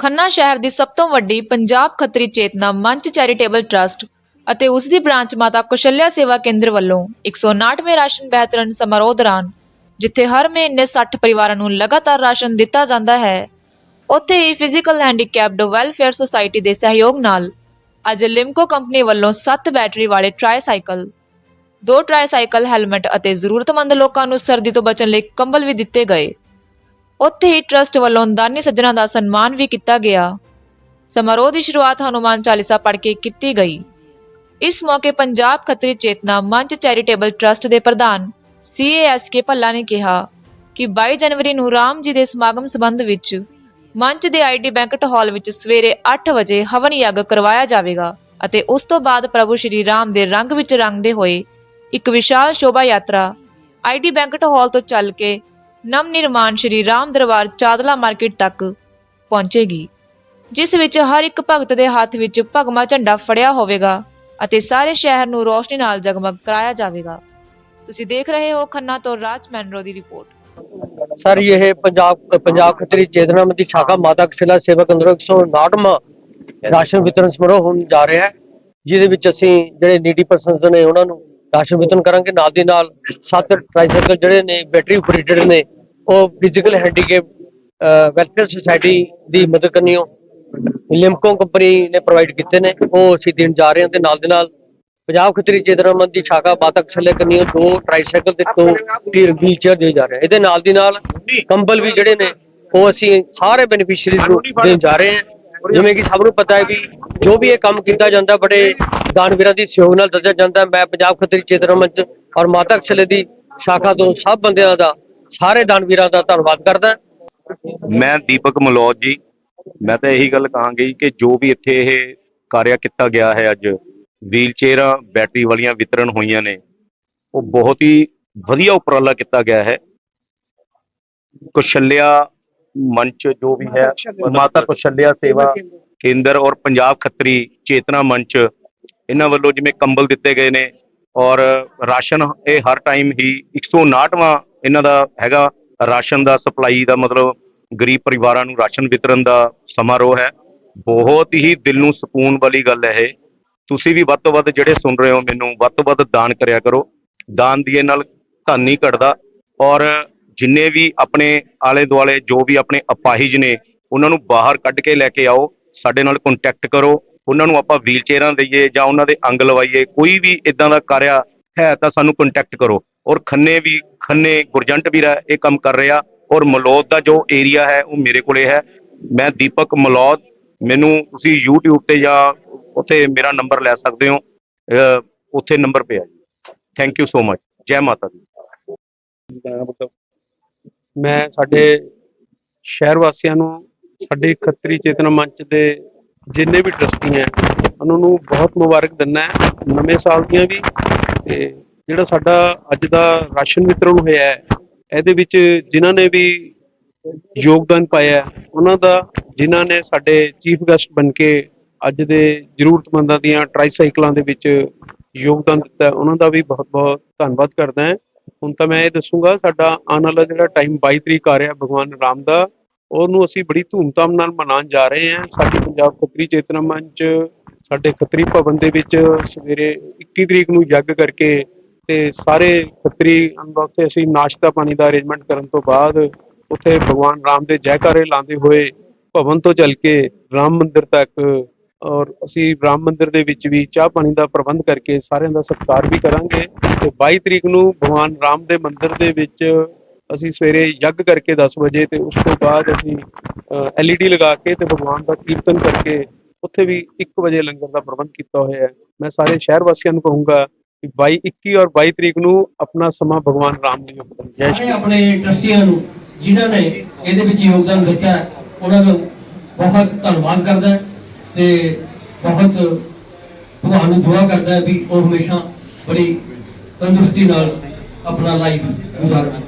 ਖੰਨਾ ਸ਼ਹਿਰ ਦੀ ਸਭ ਤੋਂ ਵੱਡੀ ਪੰਜਾਬ ਖੱਤਰੀ ਚੇਤਨਾ ਮੰਚ ਚੈਰੀਟੇਬਲ ਟਰਸਟ ਅਤੇ ਉਸ ਦੀ ਬ੍ਰਾਂਚ ਮਾਤਾ ਕੁਸ਼ਲਿਆ ਸੇਵਾ ਕੇਂਦਰ ਵੱਲੋਂ 159ਵੇਂ ਰਾਸ਼ਨ ਵਿਤਰਨ ਸਮਾਰੋਹ ਦੌਰਾਨ, ਜਿੱਥੇ ਹਰ ਮਹੀਨੇ 60 ਪਰਿਵਾਰਾਂ ਨੂੰ ਲਗਾਤਾਰ ਰਾਸ਼ਨ ਦਿੱਤਾ ਜਾਂਦਾ ਹੈ, ਉੱਥੇ ਹੀ ਫਿਜ਼ੀਕਲ ਹੈਂਡੀਕੈਪਡ ਵੈਲਫੇਅਰ ਸੁਸਾਇਟੀ ਦੇ ਸਹਿਯੋਗ ਨਾਲ ਅੱਜ ਲਿਮਕੋ ਕੰਪਨੀ ਵੱਲੋਂ 7 ਬੈਟਰੀ ਵਾਲੇ ਟ੍ਰਾਈਸਾਈਕਲ, ਦੋ ਟ੍ਰਾਈਸਾਈਕਲ ਹੈਲਮਟ ਅਤੇ ਜ਼ਰੂਰਤਮੰਦ ਲੋਕਾਂ ਨੂੰ ਸਰਦੀ ਤੋਂ ਬਚਣ ਲਈ ਕੰਬਲ ਵੀ ਦਿੱਤੇ ਗਏ। ਉੱਥੇ ਹੀ ਟਰਸਟ ਵੱਲੋਂ ਦਾਨੀ ਸੱਜਣਾ ਦਾ ਸਨਮਾਨ ਵੀ ਕੀਤਾ ਗਿਆ। ਸਮਾਰੋਹ ਦੀ ਸ਼ੁਰੂਆਤ ਹਨੂਮਾਨ ਚਾਲੀਸਾ ਪੜ੍ਹ ਕੇ ਕੀਤੀ ਗਈ। ਇਸ ਮੌਕੇ ਪੰਜਾਬ ਖੱਤਰੀ ਚੇਤਨਾ ਮੰਚ ਚੈਰੀਟੇਬਲ ਟਰਸਟ ਦੇ ਪ੍ਰਧਾਨ ਸੀਏਐਸਕੇ ਭੱਲਾ ਨੇ ਕਿਹਾ ਕਿ 22 ਜਨਵਰੀ ਨੂੰ ਰਾਮ ਜੀ ਦੇ ਸਮਾਗਮ ਸੰਬੰਧ ਵਿੱਚ ਮੰਚ ਦੇ ਆਈਡੀ ਬੈਂਕਟ ਹਾਲ ਵਿੱਚ ਸਵੇਰੇ 8 ਵਜੇ ਹਵਨ ਯੱਗ ਕਰਵਾਇਆ ਜਾਵੇਗਾ ਅਤੇ ਉਸ ਤੋਂ ਬਾਅਦ ਪ੍ਰਭੂ ਸ਼੍ਰੀ ਰਾਮ ਦੇ ਰੰਗ ਵਿੱਚ ਰੰਗਦੇ ਹੋਏ ਇੱਕ ਵਿਸ਼ਾਲ ਸ਼ੋਭਾ ਯਾਤਰਾ ਆਈਡੀ ਬੈਂਕਟ ਹਾਲ ਤੋਂ ਚੱਲ ਕੇ ਨਵ ਨਿਰਮਾਣ ਸ਼੍ਰੀ ਰਾਮ ਦਰਬਾਰ ਚਾਦਲਾ ਮਾਰਕੀਟ ਤੱਕ ਪਹੁੰਚੇਗੀ, ਜਿਸ ਵਿੱਚ ਹਰ ਇੱਕ ਭਗਤ ਦੇ ਹੱਥ ਵਿੱਚ ਭਗਮਾ ਝੰਡਾ ਫੜਿਆ ਹੋਵੇਗਾ ਅਤੇ ਸਾਰੇ ਸ਼ਹਿਰ ਨੂੰ ਰੋਸ਼ਨੀ ਨਾਲ ਜਗਮਗ ਕਰਾਇਆ ਜਾਵੇਗਾ। ਤੁਸੀਂ ਦੇਖ ਰਹੇ ਹੋ ਖੰਨਾ ਤੋਂ ਰਾਜ ਮੈਨਰੋ ਦੀ ਰਿਪੋਰਟ। ਸਰ, ਇਹ ਪੰਜਾਬ ਪੰਜਾਬ ਖੱਤਰੀ ਚੇਤਨਾ ਮੰਦੀ ਸ਼ਾਖਾ ਮਾਤਾ ਕਸ਼ਿਲਾ ਸੇਵਕ ਅੰਦਰ 159ਵਾਂ ਰਾਸ਼ਨ ਵਿਤਰਨ ਸਮਾਰੋਹ ਹੋਣ ਜਾ ਰਿਹਾ ਹੈ, ਜਿਹਦੇ ਵਿੱਚ ਅਸੀਂ ਜਿਹੜੇ ਨੀਡੀ ਪਰਸਨਸ ਨੇ ਉਹਨਾਂ ਨੂੰ ਰਾਸ਼ਨ ਵਿਤਰਨ ਕਰਾਂਗੇ। ਨਾਲ ਦੀ ਨਾਲ ਸੱਤ ਟ੍ਰਾਈਸਾਈਕਲ ਜਿਹੜੇ ਨੇ ਬੈਟਰੀ ਆਪਰੇਟਡ ਨੇ ਉਹ ਫਿਜ਼ੀਕਲ ਹੈਂਡੀਕੈਪ ਵੈਲਫੇਅਰ ਸੁਸਾਇਟੀ ਦੀ ਮਦਦ ਕਰਨੀਓ ਲਿਮਕੋ ਕੰਪਨੀ ਨੇ ਪ੍ਰੋਵਾਈਡ ਕੀਤੇ ਨੇ। ਉਹ ਅਸੀਂ ਦੇਣ ਜਾ ਰਹੇ ਹਾਂ ਤੇ ਨਾਲ ਦੇ ਨਾਲ ਪੰਜਾਬ ਖੱਤਰੀ ਚੇਤਨਾ ਦੀ ਸ਼ਾਖਾ ਮਾਤਾ ਕਸ਼ਿਲਾ ਕਰਨੀਓ ਦੋ ਟ੍ਰਾਈਸਾਈਕਲ ਤੇ ਦੋ ਵੀਲ ਚੇਅਰ ਦੇ ਜਾ ਰਹੇ ਇਹਦੇ ਨਾਲ ਦੀ ਨਾਲ ਕੰਬਲ ਵੀ ਜਿਹੜੇ ਨੇ, ਉਹ ਅਸੀਂ ਸਾਰੇ ਬੈਨੀਫੀਸ਼ੀਅਰੀ ਨੂੰ ਦੇਣ ਜਾ ਰਹੇ ਹਾਂ। ਜਿਵੇਂ ਕਿ ਸਭ ਨੂੰ ਪਤਾ ਹੈ ਵੀ ਜੋ ਵੀ ਇਹ ਕੰਮ ਕੀਤਾ ਜਾਂਦਾ, ਬੜੇ ਦਾਨਵੀਰਾਂ ਦੀ ਸਹਿਯੋਗ ਨਾਲ ਦੱਸਿਆ ਜਾਂਦਾ। ਮੈਂ ਪੰਜਾਬ ਖੱਤਰੀ ਚੇਤਨਾ ਮੰਚ ਔਰ ਮਾਤਾ ਕਸ਼ਲੇ ਦੀ ਸ਼ਾਖਾ ਤੋਂ ਸਭ ਬੰਦਿਆਂ ਦਾ ਸਾਰੇ ਦਾਨਵੀਰਾਂ ਦਾ ਧੰਨਵਾਦ ਕਰਦਾ। ਮੈਂ ਦੀਪਕ ਮਲੌਦ ਜੀ, ਮੈਂ ਤਾਂ ਇਹੀ ਗੱਲ ਕਹਾਂਗੀ ਕਿ ਜੋ ਵੀ ਇੱਥੇ ਇਹ ਕਾਰਿਆ ਕੀਤਾ ਗਿਆ ਹੈ ਅੱਜ ਵੀਲਚੇਅਰਾਂ ਬੈਟਰੀ ਵਾਲੀਆਂ ਵਿਤਰਨ ਹੋਈਆਂ ਨੇ, ਉਹ ਬਹੁਤ ਹੀ ਵਧੀਆ ਉਪਰਾਲਾ ਕੀਤਾ ਗਿਆ ਹੈ। ਕੁਸ਼ਲਿਆ ਮੰਚ ਜੋ ਵੀ ਹੈ, ਮਾਤਾ ਕੁਸ਼ਲਿਆ ਸੇਵਾ ਕੇਂਦਰ ਔਰ ਪੰਜਾਬ ਖੱਤਰੀ ਚੇਤਨਾ ਮੰਚ, ਇਹਨਾਂ ਵੱਲੋਂ ਜਿਵੇਂ ਕੰਬਲ ਦਿੱਤੇ ਗਏ ਨੇ ਔਰ ਰਾਸ਼ਨ ਇਹ ਹਰ ਟਾਈਮ ਹੀ 159ਵਾਂ ਇਹਨਾਂ ਦਾ ਹੈਗਾ ਰਾਸ਼ਨ ਦਾ ਸਪਲਾਈ ਦਾ ਮਤਲਬ ਗਰੀਬ ਪਰਿਵਾਰਾਂ ਨੂੰ ਰਾਸ਼ਨ ਵਿਤਰਨ ਦਾ ਸਮਾਰੋਹ ਹੈ। ਬਹੁਤ ਹੀ ਦਿਲ ਨੂੰ ਸਕੂਨ ਵਾਲੀ ਗੱਲ ਹੈ ਇਹ। ਤੁਸੀਂ ਵੀ ਵੱਧ ਤੋਂ ਵੱਧ ਜਿਹੜੇ ਸੁਣ ਰਹੇ ਹੋ ਮੈਨੂੰ, ਵੱਧ ਤੋਂ ਵੱਧ ਦਾਨ ਕਰਿਆ ਕਰੋ। ਦਾਨ ਦੀਏ ਨਾਲ ਧਨ ਨਹੀਂ ਘਟਦਾ। ਔਰ ਜਿੰਨੇ ਵੀ ਆਪਣੇ ਆਲੇ ਦੁਆਲੇ ਜੋ ਵੀ ਆਪਣੇ ਅਪਾਹਿਜ ਨੇ, ਉਹਨਾਂ ਨੂੰ ਬਾਹਰ ਕੱਢ ਕੇ ਲੈ ਕੇ ਆਓ। ਸਾਡੇ ਨਾਲ ਕੰਟੈਕਟ ਕਰੋ। ਉਹਨਾਂ ਨੂੰ ਆਪਾਂ ਵੀਲ ਚੇਅਰਾਂ ਦਈਏ ਜਾਂ ਉਹਨਾਂ ਦੇ ਅੰਗ ਲਵਾਈਏ। ਕੋਈ ਵੀ ਇਦਾਂ ਦਾ ਕਾਰਿਆ ਹੈ ਤਾਂ ਸਾਨੂੰ ਕੰਟੈਕਟ ਕਰੋ। ਔਰ ਖੰਨੇ ਵੀ, ਖੰਨੇ ਗੁਰਜੰਟ ਵੀਰ ਹੈ ਇਹ ਕੰਮ ਕਰ ਰਿਹਾ। ਔਰ ਮਲੌਦ ਦਾ ਜੋ ਏਰੀਆ ਹੈ, ਉਹ ਮੇਰੇ ਕੋਲੇ ਹੈ। ਮੈਂ ਦੀਪਕ ਮਲੌਦ, ਮੈਨੂੰ ਤੁਸੀਂ YouTube ਤੇ ਜਾਂ ਉੱਥੇ ਮੇਰਾ ਨੰਬਰ ਲੈ ਸਕਦੇ ਹੋ। ਉੱਥੇ ਨੰਬਰ ਪਿਆ ਜੀ। ਥੈਂਕ ਯੂ ਸੋ ਮਚ ਜੈ ਮਾਤਾ ਦੀ। ਮੈਂ ਸਾਡੇ ਸ਼ਹਿਰ ਵਾਸੀਆਂ ਨੂੰ, ਸਾਡੇ ਖੱਤਰੀ ਚੇਤਨਾ ਮੰਚ ਦੇ ਜਿੰਨੇ ਵੀ ਟਰਸਟੀ ਹੈ, ਉਹਨਾਂ ਨੂੰ ਬਹੁਤ ਮੁਬਾਰਕ ਦਿੰਦਾ ਹੈ। ਨਵੇਂ ਸਾਲ ਦੀਆਂ ਵੀ ਤੇ ਜਿਹੜਾ ਸਾਡਾ ਅੱਜ ਦਾ ਰਾਸ਼ਨ ਵਿਤਰਨ ਹੋਇਆ ਹੈ, ਇਹਦੇ ਵਿੱਚ ਜਿਨ੍ਹਾਂ ਨੇ ਵੀ ਯੋਗਦਾਨ ਪਾਇਆ ਉਹਨਾਂ ਦਾ, ਜਿਨ੍ਹਾਂ ਨੇ ਸਾਡੇ ਚੀਫ ਗੈਸਟ ਬਣ ਕੇ ਅੱਜ ਦੇ ਜ਼ਰੂਰਤਮੰਦਾਂ ਦੀਆਂ ਟ੍ਰਾਈਸਾਈਕਲਾਂ ਦੇ ਵਿੱਚ ਯੋਗਦਾਨ ਦਿੱਤਾ ਉਹਨਾਂ ਦਾ ਵੀ ਬਹੁਤ-ਬਹੁਤ ਧੰਨਵਾਦ ਕਰਦਾ ਹਾਂ। ਹੁਣ ਤਾਂ ਮੈਂ ਇਹ ਦੱਸੂਗਾ, ਸਾਡਾ ਆਉਣ ਵਾਲਾ ਜਿਹੜਾ ਟਾਈਮ 22 ਤਰੀਕ ਆ ਰਿਹਾ ਭਗਵਾਨ ਰਾਮ ਦਾ, ਉਹਨੂੰ ਅਸੀਂ ਬੜੀ ਧੂਮਧਾਮ ਨਾਲ ਮਨਾਉਣ ਜਾ ਰਹੇ ਹਾਂ। ਸਾਡੇ ਪੰਜਾਬ ਖੱਤਰੀ ਚੇਤਨਾ ਮੰਚ, ਸਾਡੇ ਖੱਤਰੀ ਭਵਨ ਦੇ ਵਿੱਚ ਸਵੇਰੇ 21 ਤਰੀਕ ਨੂੰ ਯੱਗ ਕਰਕੇ ਤੇ ਸਾਰੇ ਖੱਤਰੀ ਅੰਦਰ ਉੱਥੇ ਅਸੀਂ ਨਾਸ਼ਤਾ ਪਾਣੀ ਦਾ ਅਰੇਂਜਮੈਂਟ ਕਰਨ ਤੋਂ ਬਾਅਦ ਉੱਥੇ ਭਗਵਾਨ ਰਾਮ ਦੇ ਜੈਕਾਰੇ ਲਾਉਂਦੇ ਹੋਏ ਭਵਨ ਤੋਂ ਚੱਲ ਕੇ ਰਾਮ ਮੰਦਿਰ ਤੱਕ, ਔਰ ਅਸੀਂ ਰਾਮ ਮੰਦਿਰ ਦੇ ਵਿੱਚ ਵੀ ਚਾਹ ਪਾਣੀ ਦਾ ਪ੍ਰਬੰਧ ਕਰਕੇ ਸਾਰਿਆਂ ਦਾ ਸਤਿਕਾਰ ਵੀ ਕਰਾਂਗੇ। ਤੇ 22 ਤਰੀਕ ਨੂੰ ਭਗਵਾਨ ਰਾਮ ਦੇ ਮੰਦਿਰ ਦੇ ਵਿੱਚ ਅਸੀਂ ਸਵੇਰੇ ਯੱਗ ਕਰਕੇ 10 ਵਜੇ ਤੇ ਉਸ ਤੋਂ ਬਾਅਦ ਅਸੀਂ ਐਲਈਡੀ ਲਗਾ ਕੇ ਤੇ ਭਗਵਾਨ ਦਾ ਕੀਰਤਨ ਕਰਕੇ ਉੱਥੇ ਵੀ 1 ਵਜੇ ਲੰਗਰ ਦਾ ਪ੍ਰਬੰਧ ਕੀਤਾ ਹੋਇਆ ਹੈ। ਮੈਂ ਸਾਰੇ ਸ਼ਹਿਰ ਵਾਸੀਆਂ ਨੂੰ ਕਹੂੰਗਾ 22 21 ਔਰ 22 ਤਰੀਕ ਨੂੰ ਆਪਣਾ ਸਮਾਂ ਭਗਵਾਨ ਰਾਮ ਲਈ ਉਪਰ ਜੈ ਸ਼੍ਰੀ ਆਪਣੇ ਟਰਸਟੀਆਂ ਨੂੰ ਜਿਨ੍ਹਾਂ ਨੇ ਇਹਦੇ ਵਿੱਚ ਯੋਗਦਾਨ ਦਿੱਤਾ ਹੈ, ਉਹਨਾਂ ਨੂੰ ਬਹੁਤ ਧੰਨਵਾਦ ਕਰਦਾ ਤੇ ਬਹੁਤ ਭਗਵਾਨ ਨੂੰ ਦੁਆ ਕਰਦਾ ਹੈ ਵੀ ਉਹ ਹਮੇਸ਼ਾ ਬੜੀ ਤੰਦਰੁਸਤੀ ਨਾਲ ਆਪਣਾ ਲਾਈਫ ਗੁਜ਼ਾਰਨ।